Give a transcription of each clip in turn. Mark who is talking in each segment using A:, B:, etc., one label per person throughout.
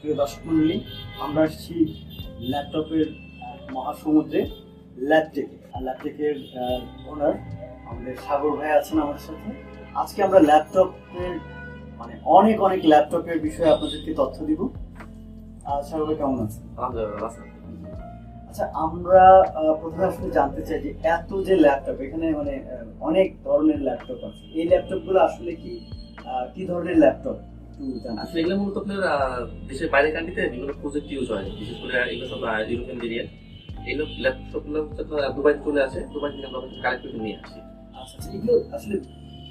A: প্রিয় দর্শক মন্ডলী আমরা আসছি ল্যাপটপের মহাসমুদ্রে ল্যাপটেক আর ল্যাপটেকের ওনার আমাদের সাগর ভাই আছেন আমাদের সাথে। আজকে আমরা ল্যাপটপের মানে অনেক অনেক ল্যাপটপের বিষয়ে আপনাদেরকে তথ্য দিব। সাগর ভাই কেমন আছেন? আচ্ছা আমরা প্রথমে আসলে জানতে চাই যে এত যে ল্যাপটপ এখানে মানে অনেক ধরনের ল্যাপটপ আছে। এই ল্যাপটপগুলো আসলে কি আহ, কি ধরনের ল্যাপটপ?
B: আসলে এগুলো মূলত আপনার দেশের বাইরে কান্ট্রিতে বিভিন্ন প্রজেক্ট ইউজ হয়। বিশেষ করে এগুলো সব ইউরোপিয়ান ভেরিয়েন্ট এগুলো ল্যাপটপগুলো দুবাই চলে আসে। দুবাই থেকে আমরা কালেক্ট করে নিয়ে আসি।
A: আচ্ছা আচ্ছা এগুলো আসলে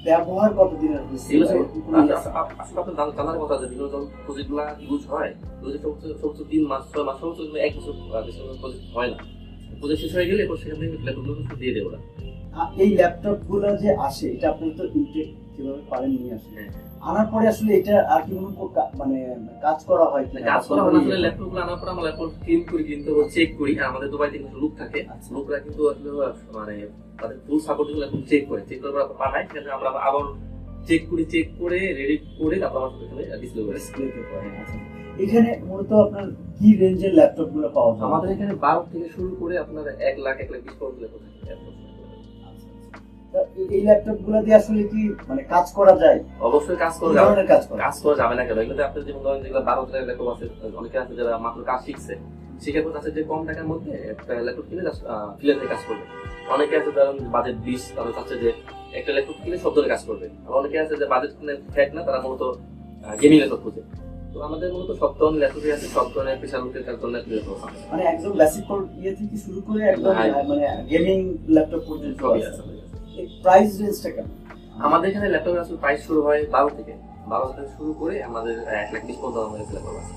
A: ব্যবহার কতদিনের?
B: আচ্ছা, আপনার জানার কথা যে বিভিন্ন প্রজেক্টগুলো ইউজ হয়। প্রজেক্ট সমস্ত তিন মাস ছয় মাস সমস্ত এক বছর প্রজেক্ট হয় না। প্রজেক্ট শেষ হয়ে গেলে এরপর সেখান থেকে ল্যাপটপগুলো দিয়ে দেয় ওরা
A: এই ল্যাপটপগুলো যে আসে এটা আপনি তো ইনটেক যেভাবে পারেন নিয়ে আসেন
B: হ্যাঁ।
A: আনার পরে আসলে এটা আর কি কোনো মানে কাজ করা হয়
B: কাজ করা হয় আসলে ল্যাপটপগুলো আনার পর আমরা ল্যাপটপ ক্লিন করি কিন্তু চেক করি। আমাদের দুবাই থেকে লোক থাকে
A: আচ্ছা।
B: লোকরা কিন্তু আসলে মানে তাদের ফুল সাপোর্টগুলো এখন চেক করে। চেক করে আমরা পাঠাই সেখানে আমরা আবার চেক করি চেক করে রেডি করে তারপর আমার এখানে ডিসপ্লে করে।
A: ডিসপ্লেতে পড়ে আচ্ছা। এখানে মূলত আপনার কি রেঞ্জের ল্যাপটপগুলো পাওয়া যায়?
B: আমাদের এখানে বারো থেকে শুরু করে আপনার এক লাখ এক লাখ বিশ পর্যন্ত ল্যাপটপ থাকে।
A: এই- এই ল্যাপটপগুলো দিয়ে আসলে কি মানে কাজ করা যায়?
B: অবশ্যই কাজ করা যাবে।
A: কাজ করা?
B: কাজ করা যাবে না কেন? এগুলোতে আপনার যেমন ধরেন যেগুলো বারো হাজার ল্যাপটপ আছে অনেকে আছে যারা মাত্র কাজ শিখছে। সেক্ষেত্রে আছে যে কম টাকার মধ্যে একটা ল্যাপটপ কিনে ফিলারে কাজ করবে। অনেকে আছে ধরেন বাজেট বিশ তারা চাচ্ছে যে একটা ল্যাপটপ কিনে ধরনের কাজ করবে। আর অনেকে আছে যে বাজেট কিনে ফ্যাট না তারা মূলত গেমিং ল্যাপটপ খুঁজে। তো আমাদের মূলত সব ধরনের ল্যাপটপই আছে সব ধরনের স্পেশাল লোকের কাজ ধরনের ল্যাপটপ
A: মানে একদম বেসিক ইয়ে থেকে শুরু করে একদম
B: হ্যাঁ।
A: মানে গেমিং ল্যাপটপ পর্যন্ত আছে। এই প্রাইস রেঞ্জটা কেমন
B: আমাদের এখানে ল্যাপটপের আসলে প্রাইস শুরু হয় বারো থেকে। বারো থেকে শুরু করে আমাদের এক লাখ বিশ পর্যন্ত আমাদের ল্যাপটপ আছে।